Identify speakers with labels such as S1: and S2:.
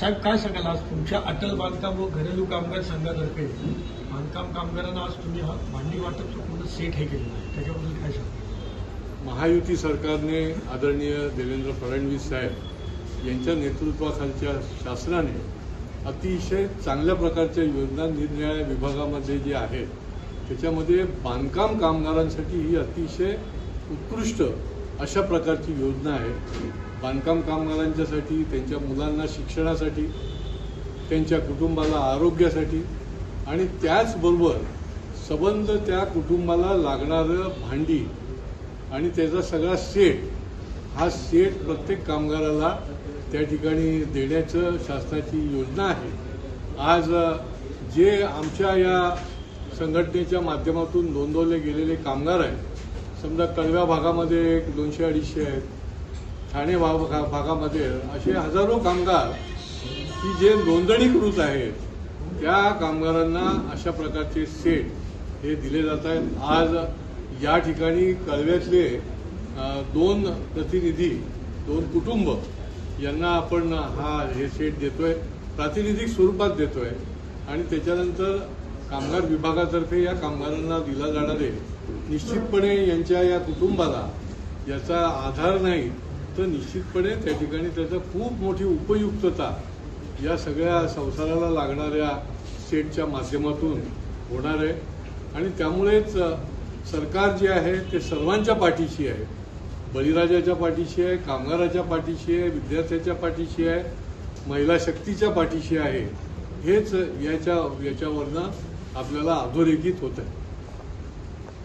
S1: साहेब काय सांगाल? आज तुमच्या अटल बांधकाम व घरेलू कामगार संघातर्फे बांधकाम कामगारांना आज तुम्ही हा भांडी वाटपचं पूर्ण सेट हे केलेलं आहे. त्याच्याबद्दल काय सांगाल?
S2: महायुती सरकारने आदरणीय देवेंद्र फडणवीस साहेब यांच्या नेतृत्वाखालच्या शासनाने अतिशय चांगल्या प्रकारच्या योजना निरनिराळ्या विभागामध्ये जे आहेत त्याच्यामध्ये बांधकाम कामगारांसाठी ही अतिशय उत्कृष्ट अशा प्रकारची योजना आहे बांधकाम कामगारांच्यासाठी त्यांच्या मुलांना शिक्षणासाठी त्यांच्या कुटुंबाला आरोग्यासाठी आणि त्याचबरोबर सबंध त्या कुटुंबाला लागणारं भांडी आणि त्याचा सगळा सेट हा सेट प्रत्येक कामगाराला त्या ठिकाणी देण्याचं शासनाची योजना आहे. आज जे आमच्या या संघटनेच्या माध्यमातून नोंदवले गेलेले कामगार आहेत समजा कळव्या भागामध्ये एक दोनशे अडीचशे आहेत ठाणे भाग भागामध्ये असे हजारो कामगार की जे नोंदणीकृत आहेत त्या कामगारांना अशा प्रकारचे सेट हे दिले जात आहेत. आज या ठिकाणी कळव्यातले दोन प्रतिनिधी दोन कुटुंब यांना आपण हा हे सेट देतोय प्रातिनिधिक स्वरूपात देतोय. आणि त्याच्यानंतर कामगार विभागातर्फे या कामगारांना दिला जाणारे निश्चितपणे यांच्या या कुटुंबाला याचा आधार नाही तर निश्चितपणे त्या ठिकाणी त्याचं खूप मोठी उपयुक्तता या सगळ्या संसाराला लागणाऱ्या सेटच्या माध्यमातून होणार आहे. आणि त्यामुळेच सरकार जे आहे ते सर्वांच्या पाठीशी आहे. बळीराजाच्या पाठीशी आहे कामगाराच्या पाठीशी आहे विद्यार्थ्याच्या पाठीशी आहे महिला शक्तीच्या पाठीशी आहे. हेच याच्या याच्यावरनं आपल्याला अधोरेखित होत आहे